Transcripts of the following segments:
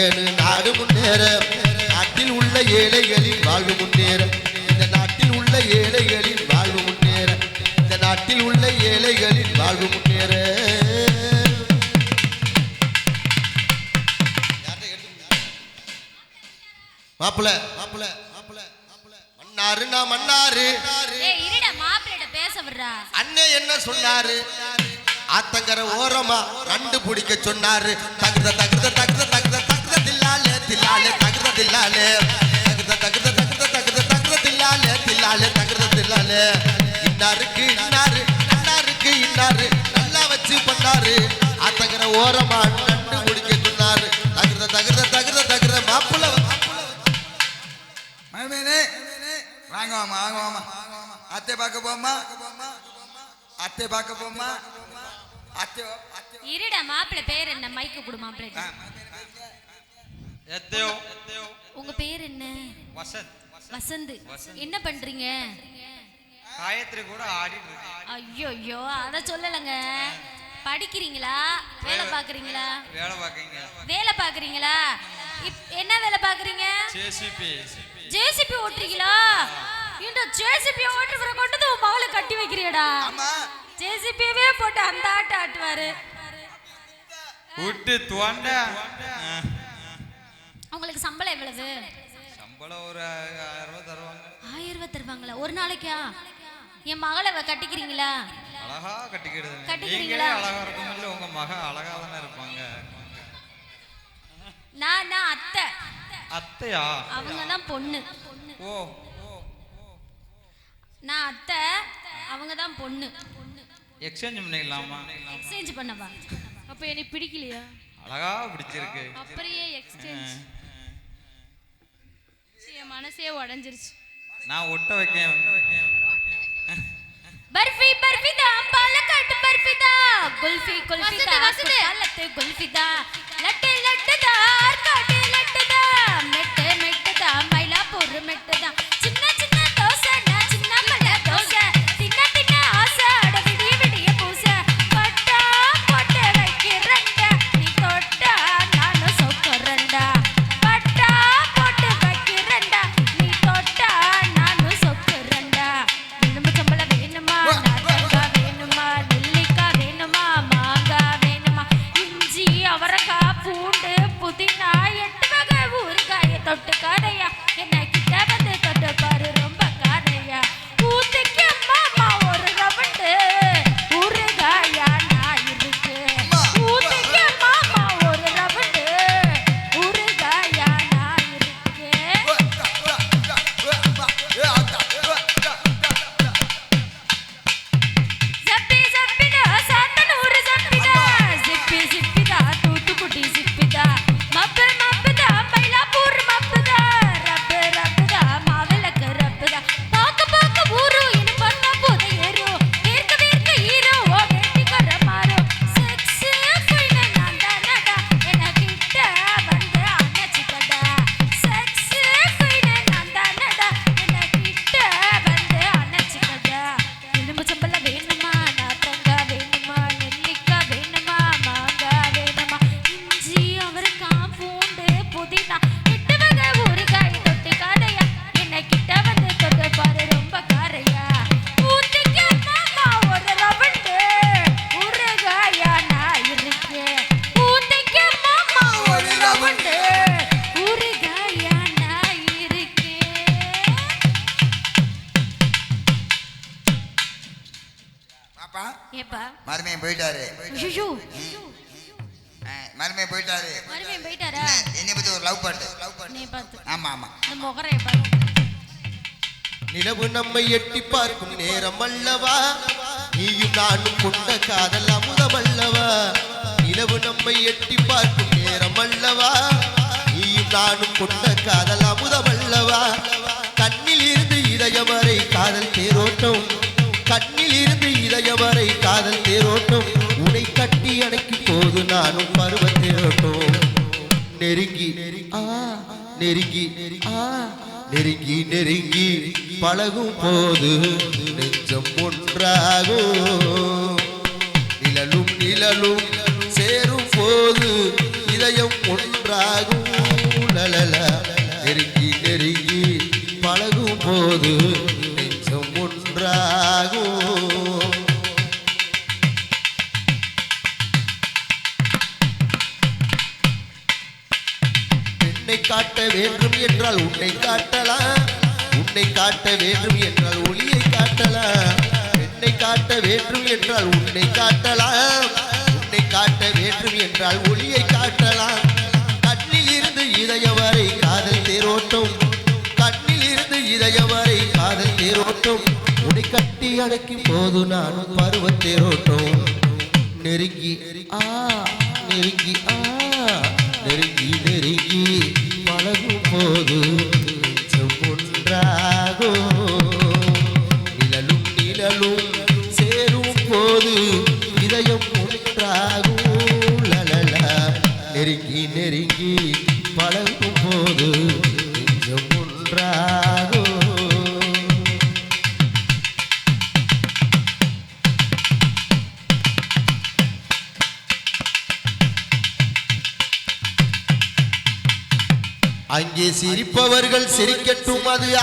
இருக்கேன்னு நாடு முன்னேற நாட்டில் உள்ள ஏழைகளின் வாழ்வு முன்னேற இந்த நாட்டில் உள்ள ஏழைகளின் வாழ்வு முன்னேற இந்த நாட்டில் உள்ள ஏழைகளின் வாழ்வு முன்னேற மாப்பிள மாப்பிள மாப்பிள மாப்பிள மன்னாரு நான் மன்னாரு. அண்ணன் என்ன சொன்னாரு? ஆத்தங்கர ஓரமா கண்டு பிடிக்க சொன்னாரு. தகுத தகுத தகுத தில்லாலே தகுத தில்லாலே. தகுத தகுத தகுத தகுத தகுத தில்லாலே தில்லாலே தகுத தில்லாலே. இன்னாருக்கு இன்னாரு அண்ணாருக்கு இன்னாரு நல்லா வச்சு பண்ணாரு. ஆத்தங்கர ஓரமா கண்டு பிடிக்க சொன்னாரு. தகுத தகுத தகுத தகுத மாப்பிள்ள மகமேனே வாங்க வாமா வாங்க வாமா அத்தை பார்க்க போமா அத்தை பார்க்க போமா அத்தை அத்தை. இருடா மாப்பிள்ளை பேர் என்ன? மைக்கு கொடு மாப்பிள்ளை உங்க பேர் என்ன? வசந்த். வசந்த். என்ன பண்றீங்க? காயத்ரி கூட ஆடிட்டு இருக்கு ஐயோ ஐயோ அத சொல்லலங்க. படிக்கிறீங்களா? வேலை பாக்குறீங்களா வேலை பார்க்கீங்க வேலை பாக்குறீங்களா என்ன வேலை பாக்குறீங்க ஜேசிபி. ஜேசிபி ஓட்டுறீங்களா? இந்த ஜேசிபி ஓட்டுறவரை கொண்டு உன் மகளை கட்டி வைக்கிறியடா. ஜேசிபியவே போட்டு அந்த ஆட்டம் ஆட்டுவாரு. விட்டு துவண்ட. உங்களுக்கு சம்பளம் எவ்வளவு? சம்பளம் ஒரு ஆயிரம் ரூபாய் தருவாங்க. ஆயிரம் ரூபாய் தருவாங்களா? ஒரு நாளைக்கா? என் மகளை கட்டிக்கிறீங்களா? அழகா கட்டிக்கிடுது கட்டிக்கிறீங்களா? அழகா இருக்கும் இல்ல உங்க மகன் அழகா தானே இருப்பாங்க. நான் நான் அத்தை. அத்தையா? அவங்க தான் பொண்ணு. ஓ. நான் அத்தை அவங்க தான் பொண்ணு. எக்ஸ்சேஞ்ச் பண்ணிக்கலாமா? எக்ஸ்சேஞ்ச் பண்ணவா? அப்ப எனக்கு பிடிக்கலையா? அழகா பிடிச்சிருக்கு. அப்படியே எக்ஸ்சேஞ்ச் என் மனசே உடஞ்சிருச்சு. நான் ஒட்ட வைக்கேன். பர்ஃபி பர்ஃபி தான் பாலக்காட்டு பர்ஃபி தான் குல்ஃபி குல்ஃபி தான் வசந்த். லட்டு குல்ஃபி தான் லட்டு லட்டு தான் ஆற்காட்டு லட்டு தான் மெட்டு மெட்டு தான் மயிலாப்பூர் மெட்டு தான் Good night. லவ் பாட்டு. ஆமா ஆமா. நிலவு நம்மை எட்டி பார்க்கும் நேரம் அல்லவா? நீயும் நானும் கொண்ட காதல் அமுதம் அல்லவா? நிலவு நம்மை எட்டி பார்க்கும் நேரம் அல்லவா? நீயும் நானும் கொண்ட காதல் அமுதம் அல்லவா? கண்ணில் இருந்து இதயம் வரை காதல் தேரோட்டம். கண்ணில் இருந்து இதயம் வரை காதல் தேரோட்டம். உனை கட்டி அணைக்கும் போது நானும் பருவ தேரோட்டம். நெருங்கி நெருங்கி நெருங்கி நெருங்கி பழகும் போது நெஞ்சம் ஒன்றாகும் நிழலும் நிழலும் சேரும் போது போது நான் பருவ நெருங்கி ஆ நெருங்கி ஆ நெருங்கி நெருங்கி பழகும் போது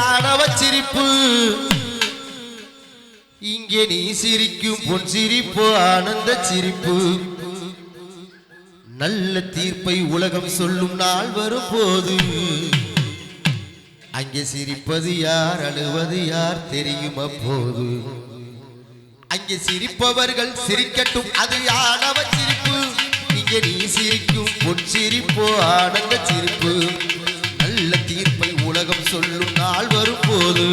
ஆணவ சிரிப்பு இங்கே நீ சிரிக்கும் பொன் சிரிப்பு ஆனந்த சிரிப்பு. நல்ல தீர்ப்பை உலகம் சொல்லும் நாள் வரும்போது அங்கே சிரிப்பது யார் அழுவது யார் தெரியும் அப்போது. அங்கே சிரிப்பவர்கள் சிரிக்கட்டும் அது ஆணவ சிரிப்பு இங்கே நீ சிரிக்கும் பொன் சிரிப்பு ஆனந்த சிரிப்பு. நல்ல தீர்ப்பை உலகம் சொல்லும் நாள் வரும்போது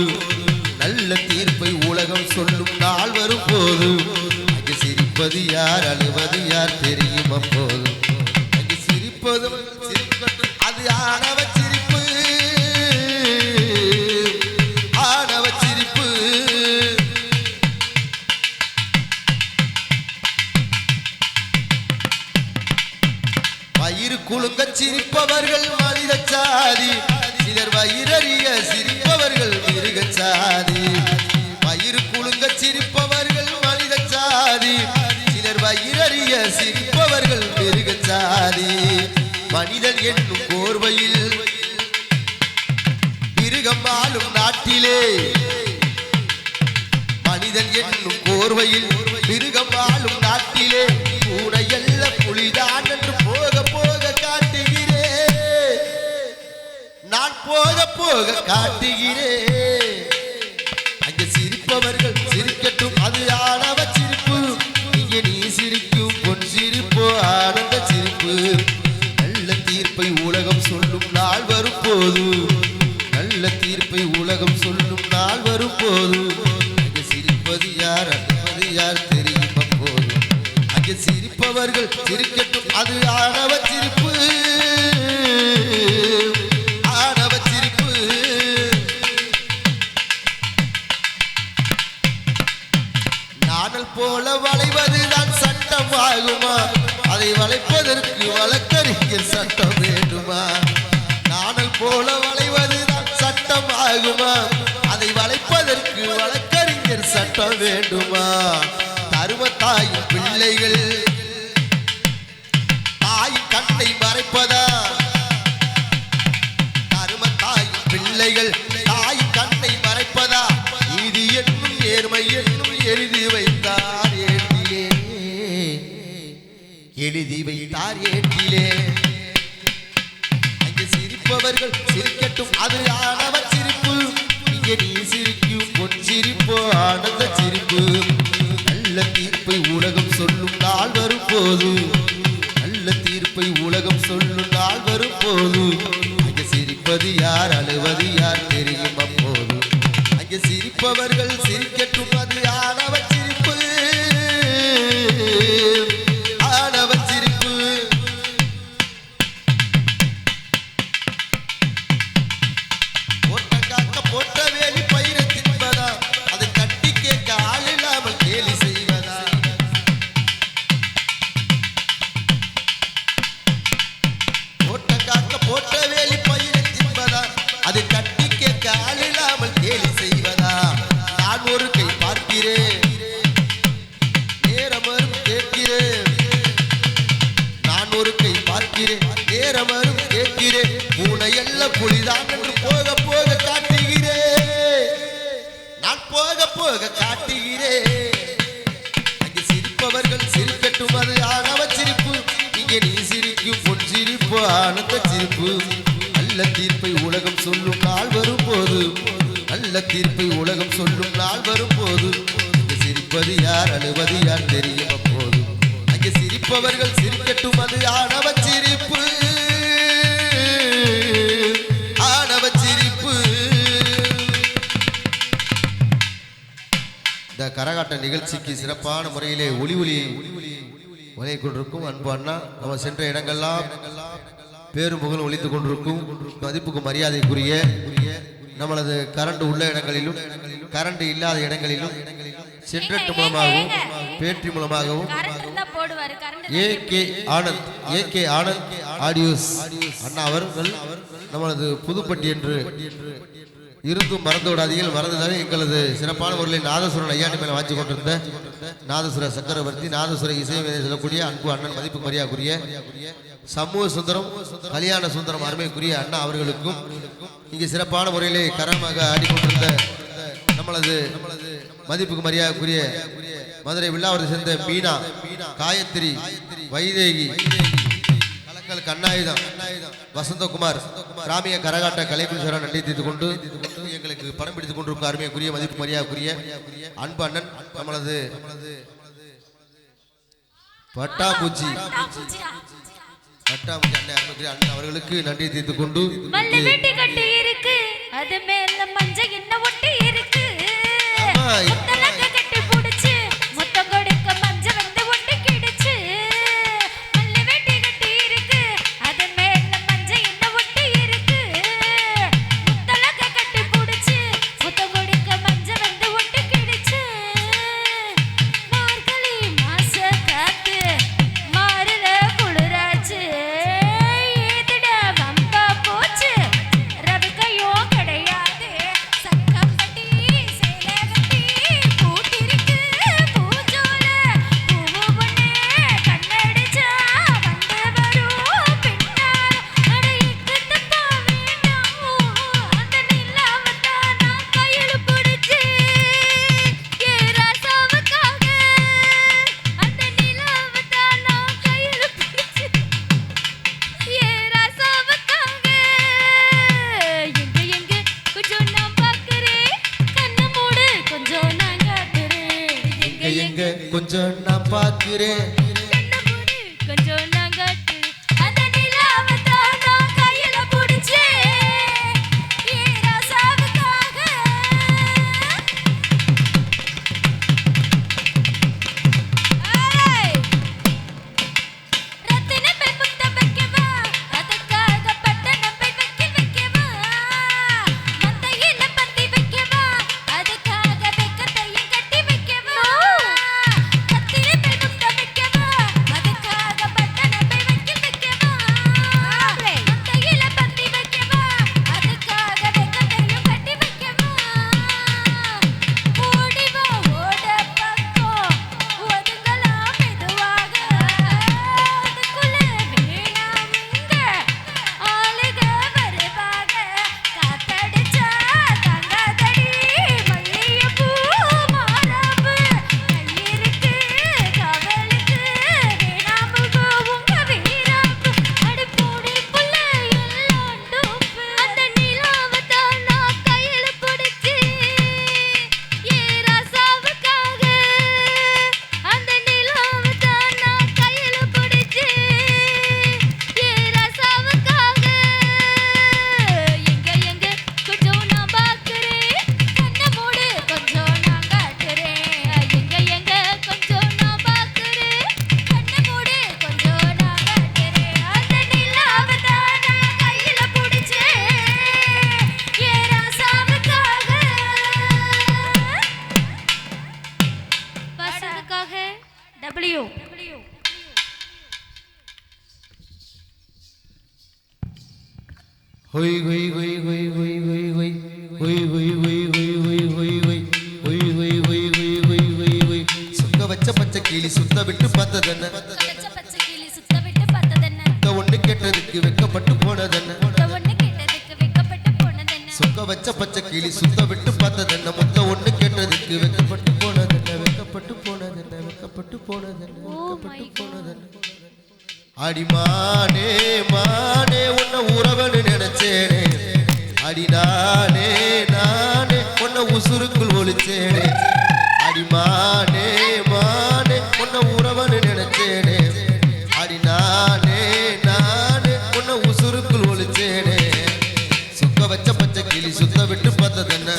நல்ல தீர்ப்பை உலகம் சொல்லும் நாள் வரும்போது. அங்கு சிரிப்பது யார் அழுவது யார் தெரியும் அப்போது. அங்கு சிரிப்பது அது ஆணவ சிரிப்பு. ஆணவ சிரிப்பு. வயிறு குலுங்க சிரிப்பவர்கள் மனித சாதி. சிலர் வயிறறிய சிரிப்பவர்கள் மிருக சாதி. வயிறு குழுங்க சிரிப்பவர்கள் மனித சாதி. சிலர் வயிறறிய சிரிப்பவர்கள் மிருக சாதி. மனிதன் என்னும் கோர்வையில் மிருகம் ஆளும் நாட்டிலே. மனிதன் என்னும் கோர்வையில் மிருகம் ஆளும் நாட்டிலே. பூனை நான் போக போக காட்டுகிறேன். அங்கே சிரிப்பவர்கள் சிரிக்கட்டும். வேண்டுமா? தரும தாயின் பிள்ளைகள் தாய் கண்ணை மறைப்பதா? தரும தாயின் பிள்ளைகள் தாய் கண்ணை மறைப்பதா? இது என்னும் நேர்மை என்னும் எழுதி வைத்தார் ஏட்டிலே. எழுதி வைத்தார் ஏட்டிலே. அங்கே சிரிப்பவர்கள் சிரிக்கட்டும் அது ஆனவர் சிரிப்பு. இங்கே நீ சிரி சிரிப்பு ஆனந்த சிரிப்பு. நல்ல தீர்ப்பை உலகம் சொல்லும் நாள் வரும் போது நல்ல தீர்ப்பை உலகம் சொல்லும் நாள் வரும் போது அங்கே சிரிப்பது யார் அழுவது யார் தெரியும் அப்போது. அங்கே சிரிப்பவர்கள் சிரிக்கட்டும் அது ஆணவ சிரிப்பு. ஆனந்த சிரிப்பு. நல்ல தீர்ப்பை உலகம் சொல்லும் நாள் வரும்போது. நல்ல தீர்ப்பை உலகம் சொல்லும் நாள் வரும்போது. போது சிரிப்பது யார் அழுவது யார் தெரியும் அப்போது. அங்கே சிரிப்பவர்கள் சிரிக்கட்டும் அது ஆணவ சிரிப்பு. ஆணவ சிரிப்பு. இந்த கரகாட்ட நிகழ்ச்சிக்கு சிறப்பான முறையிலே ஒளி ஒளி ஒலியை கொண்டிருக்கும் அன்பு அண்ணா. நம்ம சென்ற இடங்கள்லாம் பேரும் புகழும் ஒலித்துக் கொண்டிருக்கும் மதிப்புக்கு மரியாதைக்குரிய நம்மளது கரண்ட் உள்ள இடங்களிலும் கரண்ட் இல்லாத இடங்களிலும் சென்ட்ரட் மூலமாகவும் பேற்றி மூலமாகவும் A K Anand A K Anand audios. அண்ணா அவர்கள் நம்மளது புதுப்பட்டி என்று இருந்தும் மறந்து விடாதீர்கள். மறந்ததாக எங்களது சிறப்பான முறையில் நாதசுரன் ஐயாண்டி மேலே வாங்கி கொண்டிருந்த நாதசுர சக்கரவர்த்தி நாதசுர இசை சொல்லக்கூடிய அன்பு அண்ணன் மதிப்பு மரியாக்குரிய சமூக சுந்தரம் கல்யாண சுந்தரம் அருமைக்குரிய அண்ணா அவர்களுக்கும் இங்கே சிறப்பான முறையிலே கரமாக ஆடிக்கொண்டிருந்த நம்மளது மதிப்புக்கு மரியாதைக்குரிய மதுரை வில்லாவரத்தை சேர்ந்த மீனா காயத்ரி வைதேகி கலக்கல் கண்ணாயுதம். வசந்தகுமார் கிராமிய கரகாட்ட கலைக்குழுசார நன்றி தெரிந்து கொண்டு எங்களுக்கு படம் பிடித்துக் கொண்டிருக்கும் அருமைக்குரிய மதிப்பு மரியாதைக்குரிய அன்பு அண்ணன் நம்மளது பட்டாம்பூச்சி. பட்டாம்பூச்சி அண்ணன் அருமைக்குரிய அண்ணன் அவர்களுக்கு நன்றி தெரிந்து கொண்டு அது மேல மஞ்சள் என்ன ஒட்டி இருக்கு. பழக்கப்பட்டு oh போனதல்ல அடிமானே மானே உன்னை உறவன் நினைச்சேனே. அடினானே நானே உன்னை உசுருக்குள் ஒழிச்சேனே அடிமானே மானே உன்னை உறவன் நினைச்சேனே. அடினானே நானே உன்ன உசுருக்குள் ஒழிச்சேனே சுத்த வச்ச பச்சை கிளி சுத்த விட்டு பார்த்ததென்ன?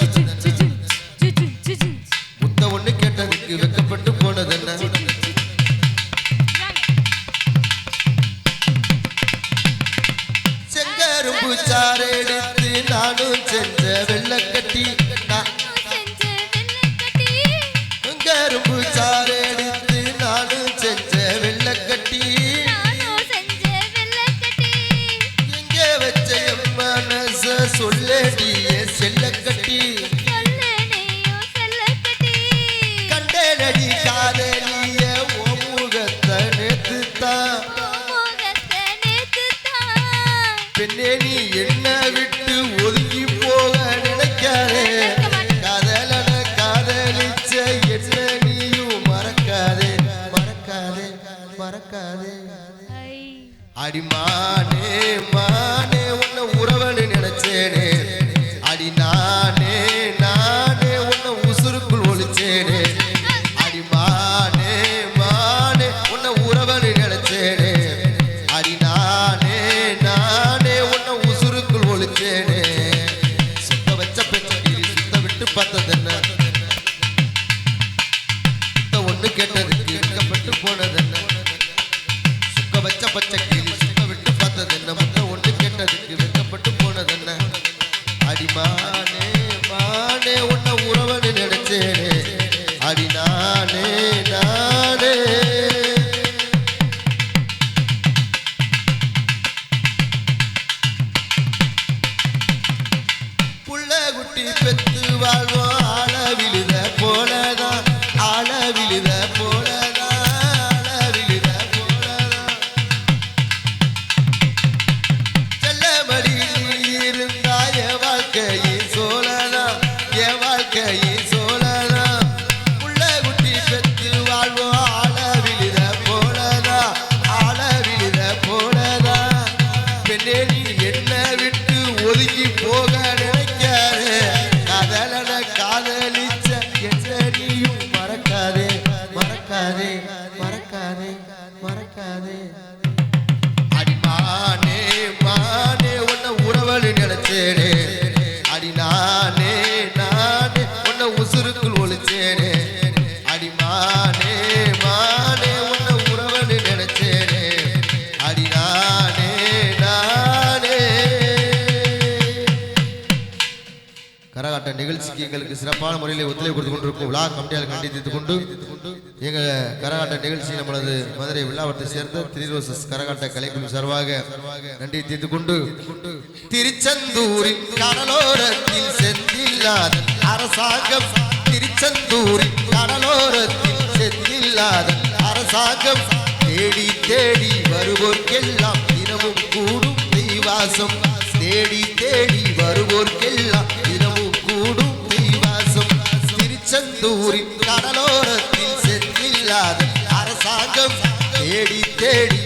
நிகழ்ச்சிக்கு எங்களுக்கு சிறப்பான முறையில் ஒத்துழைப்பு கொடுத்து கொண்டிருக்கும் விழா கமிட்டியால் கண்டித்து கொண்டு எங்கள் கரகாட்ட நிகழ்ச்சி நம்மளது மதுரை விழாவத்தை சேர்ந்த திரிரோசஸ் கரகாட்ட கலைக்குழு சார்பாக நன்றி கொண்டு திருச்செந்தூரின் கடலோரத்தில் செந்தில்லாத அரசாங்கம் திருச்செந்தூரின் கடலோரத்தில் செந்தில்லாத அரசாங்கம் தேடி தேடி வருவோர்க்கெல்லாம் தினமும் கூடும் தெய்வாசம் தேடி தேடி வருவோர்க்கெல்லாம் செந்தூரின் கடலோரத்தில் செத்தில்லாத அரசாங்கம் தேடி தேடி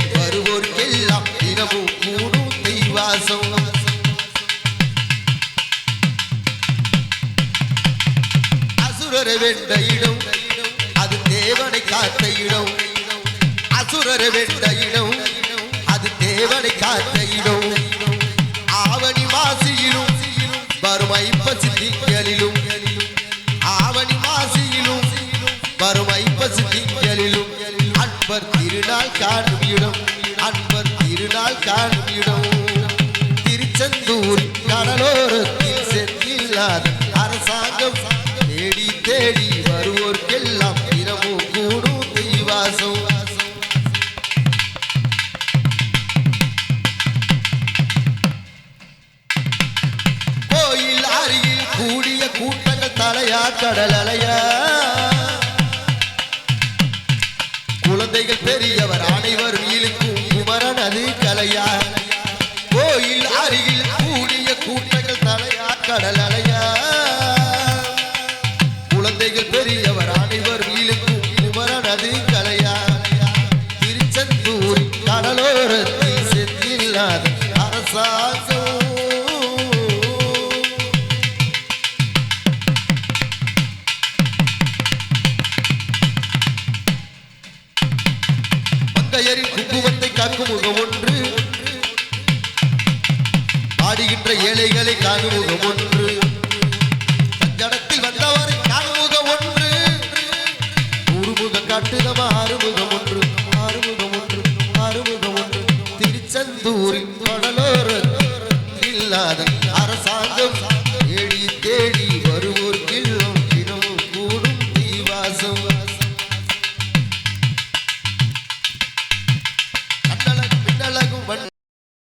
காண்பியிடும் அன்பர் திருநாள் காண்பியிடும் திருச்செந்தூர் கடலோரத்தில் சென்றில்லாத அரசாங்கம். தேடி தேடி வருவோர்க்கெல்லாம் தினமும் கூடும் தெய்வாசம். கூடிய கூட்டங்கள் தலையா கடல